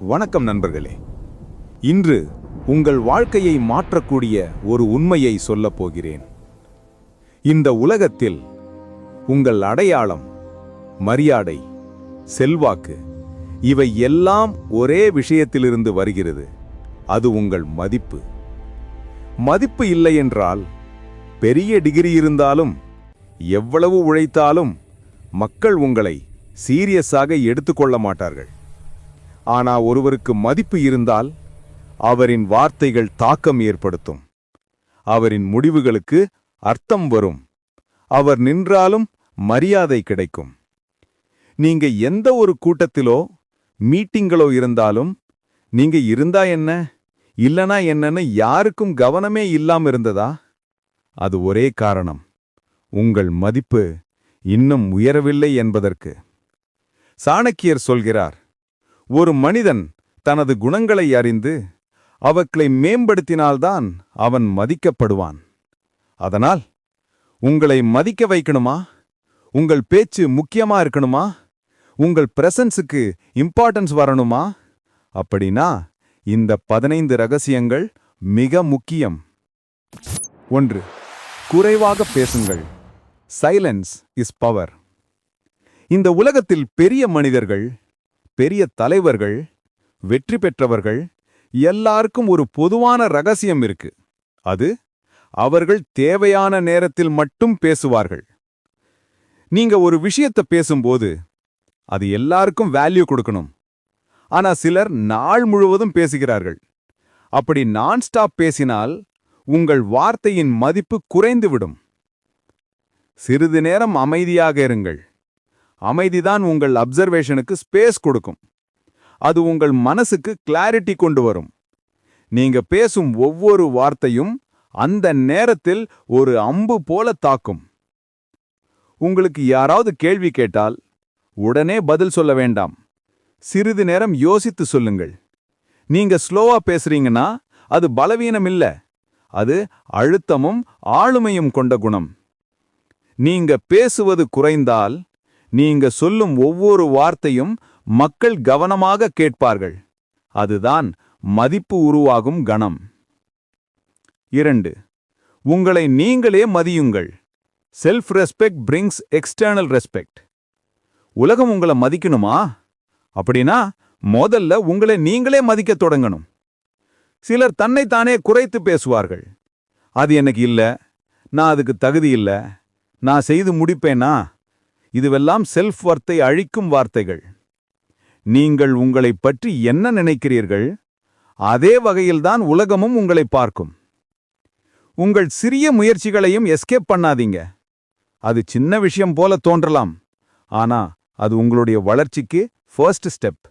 வணக்கம் நண்பர்களே. இன்று உங்கள் வாழ்க்கையை மாற்றக்கூடிய ஒரு உண்மையை சொல்லப் போகிறேன். இந்த உலகத்தில் உங்கள் அடையாளம் மரியாதை செல்வாக்கு இவை எல்லாம் ஒரே விஷயத்திலிருந்து வருகிறது. அது உங்கள் மதிப்பு. மதிப்பு இல்லை என்றால் பெரிய டிகிரி இருந்தாலும் எவ்வளவு உழைத்தாலும் மக்கள் உங்களை சீரியஸாக எடுத்துக்கொள்ள மாட்டார்கள். ஆனா ஒருவருக்கு மதிப்பு இருந்தால் அவரின் வார்த்தைகள் தாக்கம் ஏற்படுத்தும். அவரின் முடிவுகளுக்கு அர்த்தம் வரும். அவர் நின்றாலும் மரியாதை கிடைக்கும். நீங்க எந்த ஒரு கூட்டத்திலோ மீட்டிங்களோ இருந்தாலும் நீங்க இருந்தா என்ன? இல்லனா என்னன்னு யாருக்கும் கவனமே இல்லாம இருந்ததா? அது ஒரே காரணம். உங்கள் மதிப்பு இன்னும் உயரவில்லை என்பதற்கு. சாணக்கியர் சொல்கிறார் ஒரு மனிதன் தனது குணங்களை அறிந்து அவற்றை மேம்படுத்தினால்தான் அவன் மதிக்கப்படுவான். அதனால் உங்களை மதிக்க வைக்கணுமா? உங்கள் பேச்சு முக்கியமா இருக்கணுமா? உங்கள் பிரசன்ஸுக்கு இம்பார்ட்டன்ஸ் வரணுமா? அப்படின்னா இந்த பதினைந்து ரகசியங்கள் மிக முக்கியம். ஒன்று குறைவாக பேசுங்கள். சைலன்ஸ் இஸ் பவர் இந்த உலகத்தில் பெரிய மனிதர்கள் பெரிய தலைவர்கள் வெற்றி பெற்றவர்கள் எல்லாருக்கும் ஒரு பொதுவான ரகசியம் இருக்கு. அது அவர்கள் தேவையான நேரத்தில் மட்டும் பேசுவார்கள். நீங்க ஒரு விஷயத்தை பேசும்போது அது எல்லாருக்கும் வேல்யூ கொடுக்கணும். ஆனா சிலர் நாள் முழுவதும் பேசுகிறார்கள். அப்படி நான் ஸ்டாப் பேசினால் உங்கள் வார்த்தையின் மதிப்பு குறைந்துவிடும். சிறிது நேரம் அமைதியாக இருங்கள். அமைதிதான் உங்கள் அப்சர்வேஷனுக்கு ஸ்பேஸ் கொடுக்கும். அது உங்கள் மனசுக்கு கிளாரிட்டி கொண்டு வரும். நீங்க பேசும் ஒவ்வொரு வார்த்தையும் அந்த நேரத்தில் ஒரு அம்பு போல தாக்கும். உங்களுக்கு யாராவது கேள்வி கேட்டால் உடனே பதில் சொல்ல வேண்டாம். சிறிது நேரம் யோசித்து சொல்லுங்கள். நீங்க ஸ்லோவா பேசுறீங்கன்னா அது பலவீனம் இல்ல. அது அழுத்தமும் ஆளுமையும் கொண்ட குணம். நீங்க பேசுவது குறைந்தால் நீங்க சொல்லும் ஒவ்வொரு வார்த்தையும் மக்கள் கவனமாக கேட்பார்கள். அதுதான் மதிப்பு உருவாகும் கணம். இரண்டு உங்களை நீங்களே மதியுங்கள். Self respect brings external respect உலகம் உங்களை மதிக்கணுமா? அப்படின்னா முதல்ல உங்களை நீங்களே மதிக்கத் தொடங்கணும். சிலர் தன்னைத்தானே குறைத்து பேசுவார்கள். அது எனக்கு இல்ல நான் அதுக்கு தகுதி இல்லை நான் செய்து முடிப்பேனா? இதுவெல்லாம் செல்ஃப் வர்த்தை அழிக்கும் வார்த்தைகள். நீங்கள் உங்களை பற்றி என்ன நினைக்கிறீர்கள்? அதே வகையில்தான் உலகமும் உங்களை பார்க்கும். உங்கள் சிறிய முயற்சிகளையும் எஸ்கேப் பண்ணாதீங்க. அது சின்ன விஷயம் போல தோன்றலாம். ஆனா அது உங்களுடைய வளர்ச்சிக்கு ஃபர்ஸ்ட் ஸ்டெப்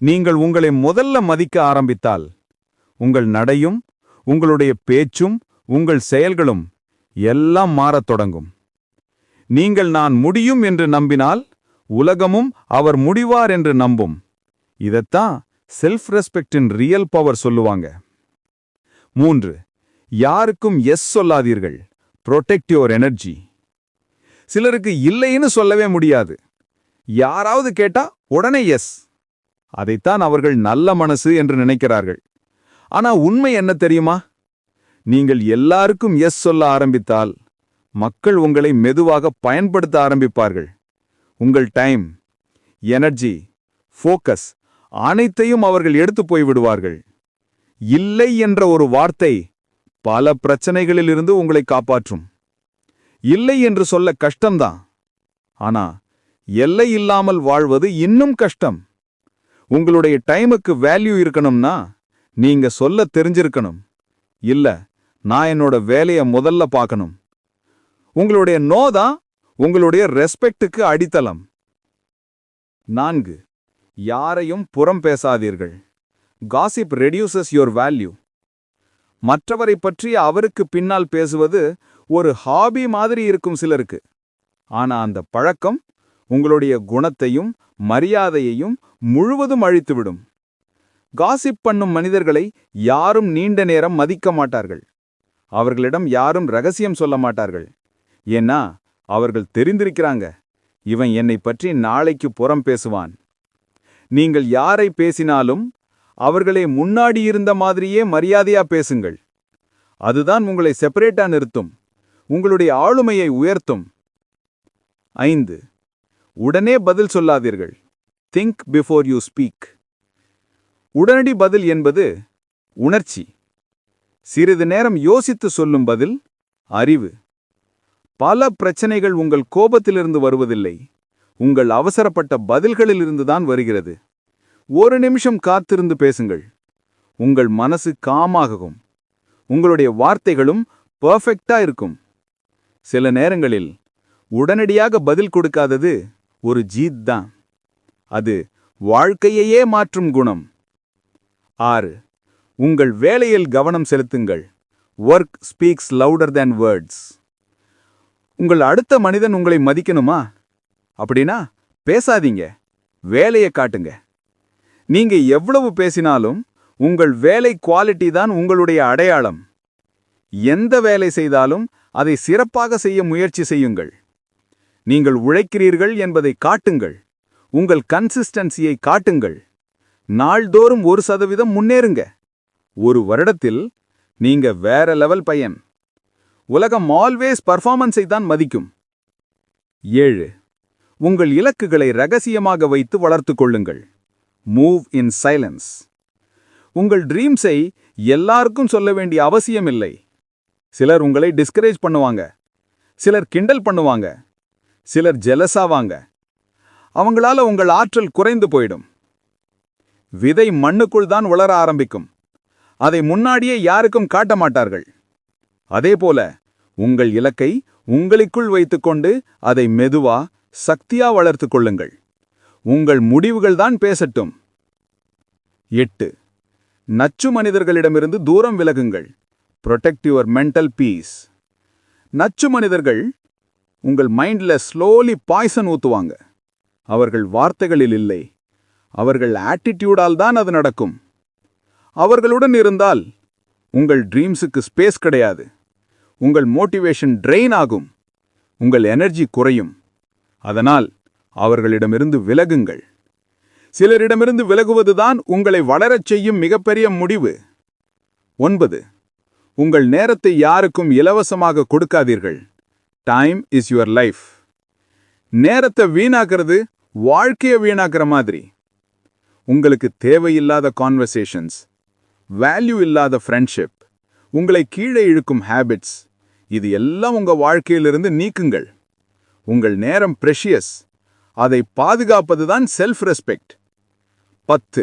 நீங்கள் உங்களை முதல்ல மதிக்க ஆரம்பித்தால் உங்கள் நடையும் உங்களுடைய பேச்சும் உங்கள் செயல்களும் எல்லாம் மாறத் தொடங்கும். நீங்கள் நான் முடியும் என்று நம்பினால் உலகமும் அவர் முடிவார் என்று நம்பும். இதத்தான் செல்ஃப் ரெஸ்பெக்டின் ரியல் பவர் சொல்லுவாங்க. மூன்று யாருக்கும் எஸ் சொல்லாதீர்கள். ப்ரொடெக்ட் யுவர் எனர்ஜி சிலருக்கு இல்லைன்னு சொல்லவே முடியாது. யாராவது கேட்டா உடனே எஸ் அதைத்தான் அவர்கள் நல்ல மனசு என்று நினைக்கிறார்கள். ஆனா உண்மை என்ன தெரியுமா? நீங்கள் எல்லாருக்கும் எஸ் சொல்ல ஆரம்பித்தால் மக்கள் உங்களை மெதுவாக பயன்படுத்த ஆரம்பிப்பார்கள். உங்கள் டைம் எனர்ஜி ஃபோக்கஸ் அனைத்தையும் அவர்கள் எடுத்து போய்விடுவார்கள் இல்லை என்ற ஒரு வார்த்தை பல பிரச்சனைகளிலிருந்து உங்களை காப்பாற்றும். இல்லை என்று சொல்ல கஷ்டம்தான். ஆனா எல்லை இல்லாமல் வாழ்வது இன்னும் கஷ்டம். உங்களுடைய டைமுக்கு வேல்யூ இருக்கணும்னா நீங்க சொல்ல தெரிஞ்சிருக்கணும். இல்ல நான் என்னோட வேலையை முதல்ல பார்க்கணும். உங்களுடைய நோ தான் உங்களுடைய ரெஸ்பெக்டுக்கு அடித்தளம். நான்கு. யாரையும் புறம் பேசாதீர்கள். காசிப் ரெடியூசஸ் யோர் வேல்யூ மற்றவரை பற்றி அவருக்கு பின்னால் பேசுவது ஒரு ஹாபி மாதிரி இருக்கும் சிலருக்கு. ஆனா அந்த பழக்கம் உங்களுடைய குணத்தையும் மரியாதையையும் முழுவதும் அழித்துவிடும். காசிப் பண்ணும் மனிதர்களை யாரும் நீண்ட நேரம் மதிக்க மாட்டார்கள். அவர்களிடம் யாரும் ரகசியம் சொல்ல மாட்டார்கள். ஏன்னா அவர்கள் தெரிந்திருக்கிறாங்க. இவன் என்னை பற்றி நாளைக்கு புறம் பேசுவான். நீங்கள் யாரை பேசினாலும் அவர்களை முன்னாடி இருந்த மாதிரியே மரியாதையா பேசுங்கள். அதுதான் உங்களை செப்பரேட்டா நிறுத்தும். உங்களுடைய ஆளுமையை உயர்த்தும். ஐந்து. உடனே பதில் சொல்லாதீர்கள். திங்க் பிஃபோர் யூ ஸ்பீக் உடனடி பதில் என்பது உணர்ச்சி. சிறிது நேரம் யோசித்து சொல்லும் பதில் அறிவு. பல பிரச்சனைகள் உங்கள் கோபத்திலிருந்து வருவதில்லை. உங்கள் அவசரப்பட்ட பதில்களிலிருந்துதான் வருகிறது. ஒரு நிமிஷம் காத்திருந்து பேசுங்கள். உங்கள் மனசு காமாகும் உங்களுடைய வார்த்தைகளும் பெர்ஃபெக்டா இருக்கும். சில நேரங்களில் உடனடியாக பதில் கொடுக்காதது ஒரு ஜீத் தான் அது வாழ்க்கையையே மாற்றும் குணம். ஆறு. உங்கள் வேலையில் கவனம் செலுத்துங்கள். Work speaks louder than words உங்கள் அடுத்த மனிதன் உங்களை மதிக்கணுமா? அப்படின்னா பேசாதீங்க. வேலையை காட்டுங்க. நீங்க எவ்வளவு பேசினாலும் உங்கள் வேலை குவாலிட்டி தான் உங்களுடைய அடையாளம். எந்த வேலை செய்தாலும் அதை சிறப்பாக செய்ய முயற்சி செய்யுங்கள். நீங்கள் உழைக்கிறீர்கள் என்பதை காட்டுங்கள். உங்கள் கன்சிஸ்டன்சியை காட்டுங்கள். நாள்தோறும் ஒரு சதவீதம் முன்னேறுங்க. ஒரு வருடத்தில் நீங்க வேற லெவல் பையன். உலகம் ஆல்வேஸ் பர்ஃபார்மன்ஸை தான் மதிக்கும். ஏழு. உங்கள் இலக்குகளை ரகசியமாக வைத்து வளர்த்துக் கொள்ளுங்கள். மூவ் இன் சைலன்ஸ் உங்கள் ட்ரீம்ஸை எல்லாருக்கும் சொல்ல வேண்டிய அவசியமில்லை. சிலர் உங்களை டிஸ்கரேஜ் பண்ணுவாங்க. சிலர் கிண்டல் பண்ணுவாங்க. சிலர் ஜெலஸாவாங்க அவங்களால உங்கள் ஆற்றல் குறைந்து போயிடும். விதை மண்ணுக்குள் தான் வளர ஆரம்பிக்கும். அதை முன்னாடியே யாருக்கும் காட்ட மாட்டார்கள். அதேபோல உங்கள் இலக்கை உங்களுக்குள் வைத்துக்கொண்டு அதை மெதுவா சக்தியா வளர்த்துக் கொள்ளுங்கள். உங்கள் முடிவுகள்தான் பேசட்டும். எட்டு. நச்சு மனிதர்களிடமிருந்து தூரம் விலகுங்கள். ப்ரொடெக்ட் யுவர் மென்டல் பீஸ் நச்சு மனிதர்கள் உங்கள் மைண்ட்ல ஸ்லோலி பாய்சன் ஊற்றுவாங்க அவர்கள் வார்த்தைகளில் இல்லை. அவர்கள் ஆட்டிடியூடால் தான் அது நடக்கும். அவர்களுடன் இருந்தால் உங்கள் ட்ரீம்ஸுக்கு ஸ்பேஸ் கிடையாது. உங்கள் மோட்டிவேஷன் ட்ரெயின் ஆகும். உங்கள் எனர்ஜி குறையும். அதனால் அவர்களிடமிருந்து விலகுங்கள். சிலரிடமிருந்து விலகுவதுதான் உங்களை வளரச் செய்யும் மிகப்பெரிய முடிவு. ஒன்பது. உங்கள் நேரத்தை யாருக்கும் இலவசமாக கொடுக்காதீர்கள். டைம் இஸ் யுவர் லைஃப் நேரத்தை வீணாக்கிறது வாழ்க்கையை வீணாக்கிற மாதிரி. உங்களுக்கு தேவையில்லாத கான்வர்சேஷன்ஸ் வேல்யூ இல்லாத ஃப்ரெண்ட்ஷிப் உங்களை கீழே இழுக்கும் ஹேபிட்ஸ் இது எல்லாம் உங்க வாழ்க்கையிலிருந்து நீக்குங்கள். உங்கள் நேரம் ப்ரெஷியஸ் அதை பாதுகாப்பது தான் செல்ஃப் ரெஸ்பெக்ட் பத்து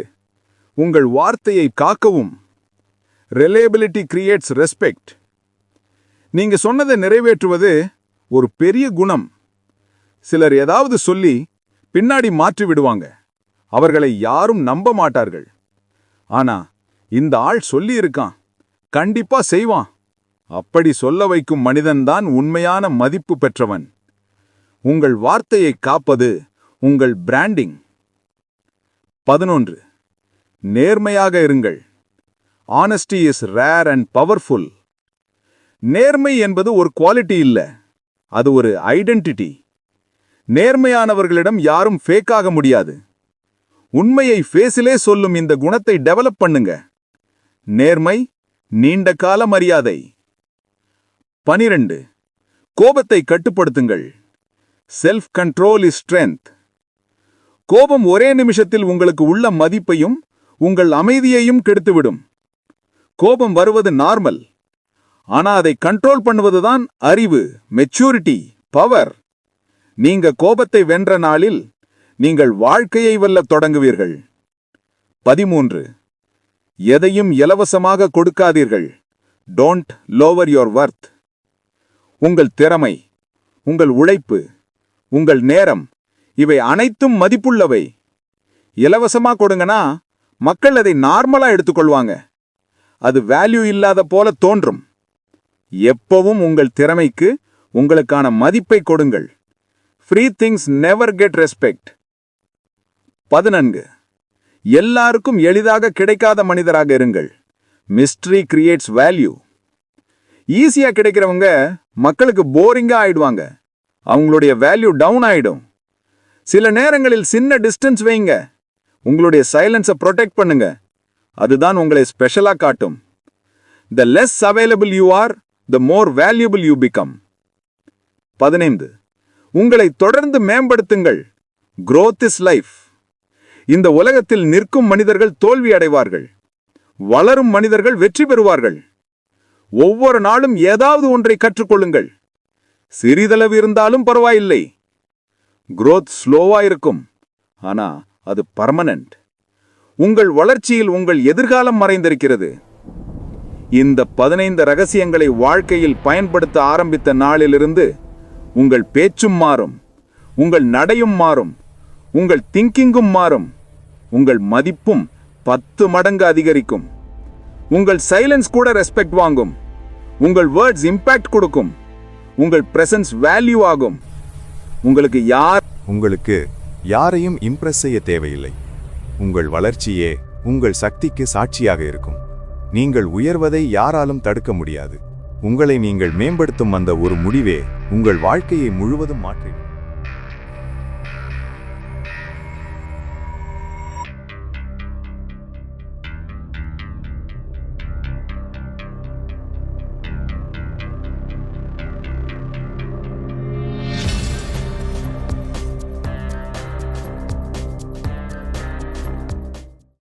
உங்கள் வார்த்தையை காக்கவும். ரிலேபிலிட்டி கிரியேட்ஸ் ரெஸ்பெக்ட் நீங்க சொன்னதை நிறைவேற்றுவது ஒரு பெரிய குணம். சிலர் ஏதாவது சொல்லி பின்னாடி மாற்றி விடுவாங்க. அவர்களை யாரும் நம்ப மாட்டார்கள். ஆனா இந்த ஆள் சொல்லி இருக்கான் கண்டிப்பா செய்வான். அப்படி சொல்ல வைக்கும் மனிதன்தான் உண்மையான மதிப்பு பெற்றவன். உங்கள் வார்த்தையை காப்பது உங்கள் பிராண்டிங் பதினொன்று. நேர்மையாக இருங்கள். Honesty is rare and powerful நேர்மை என்பது ஒரு குவாலிட்டி இல்லை அது ஒரு ஐடென்டிட்டி நேர்மையானவர்களிடம் யாரும் ஃபேக் ஆக முடியாது. உண்மையை ஃபேஸிலே சொல்லும் இந்த குணத்தை டெவலப் பண்ணுங்க. நேர்மை நீண்ட கால மரியாதை. பனிரெண்டு. கோபத்தை கட்டுப்படுத்துங்கள். செல்ஃப் கண்ட்ரோல் இஸ் ஸ்ட்ரென்த் கோபம் ஒரே நிமிஷத்தில் உங்களுக்கு உள்ள மதிப்பையும் உங்கள் அமைதியையும் கெடுத்துவிடும். கோபம் வருவது நார்மல் ஆனா அதை கண்ட்ரோல் பண்ணுவதுதான் அறிவு மெச்சூரிட்டி பவர் நீங்க கோபத்தை வென்ற நாளில் நீங்கள் வாழ்க்கையை வெல்லத் தொடங்குவீர்கள். பதிமூன்று. எதையும் இலவசமாக கொடுக்காதீர்கள். டோன்ட் லோவர் யோர் வர்த் உங்கள் திறமை உங்கள் உழைப்பு உங்கள் நேரம் இவை அனைத்தும் மதிப்புள்ளவை. இலவசமா கொடுங்கன்னா மக்கள் அதை நார்மலா எடுத்துக்கொள்வாங்க. அது வேல்யூ இல்லாத போல தோன்றும். எப்பவும் உங்கள் திறமைக்கு உங்களுக்கான மதிப்பை கொடுங்கள். Free things never get respect பதினன்கு. எல்லாருக்கும் எளிதாக கிடைக்காத மனிதராக இருங்கள். மிஸ்ட்ரி கிரியேட்ஸ் வேல்யூ ஈஸியாக கிடைக்கிறவங்க மக்களுக்கு போரிங்காக ஆயிடுவாங்க. அவங்களுடைய வேல்யூ டவுன் ஆயிடும். சில நேரங்களில் சின்ன டிஸ்டன்ஸ் வைங்க. உங்களுடைய சைலன்ஸை ப்ரொடெக்ட் பண்ணுங்க. அதுதான் உங்களை ஸ்பெஷலாக காட்டும். The less available you are the more valuable you become பதினைந்து. உங்களை தொடர்ந்து மேம்படுத்துங்கள். க்ரோத் இஸ் லைஃப் இந்த உலகத்தில் நிற்கும் மனிதர்கள் தோல்வி அடைவார்கள். வளரும் மனிதர்கள் வெற்றி பெறுவார்கள். ஒவ்வொரு நாளும் ஏதாவது ஒன்றை கற்றுக்கொள்ளுங்கள். சிறிதளவு இருந்தாலும் பரவாயில்லை. குரோத் ஸ்லோவா இருக்கும். ஆனா அது பர்மனன்ட் உங்கள் வளர்ச்சியில் உங்கள் எதிர்காலம் மறைந்திருக்கிறது. இந்த பதினைந்து ரகசியங்களை வாழ்க்கையில் பயன்படுத்த ஆரம்பித்த நாளிலிருந்து உங்கள் பேச்சும் மாறும். உங்கள் நடையும் மாறும். உங்கள் திங்கிங்கும் மாறும். உங்கள் மதிப்பும் பத்து மடங்கு அதிகரிக்கும். உங்கள் சைலன்ஸ் கூட ரெஸ்பெக்ட் வாங்கும். உங்கள் வேர்ட்ஸ் இம்பாக்ட் கொடுக்கும். உங்கள் பிரசன்ஸ் வேல்யூ ஆகும். உங்களுக்கு யார் உங்களுக்கு யாரையும் இம்ப்ரெஸ் செய்ய தேவையில்லை. உங்கள் வளர்ச்சியே உங்கள் சக்திக்கு சாட்சியாக இருக்கும். நீங்கள் உயர்வதை யாராலும் தடுக்க முடியாது. உங்களை நீங்கள் மேம்படுத்தும் அந்த ஒரு முடிவே உங்கள் வாழ்க்கையை முழுவதும் மாற்றிவிடும்.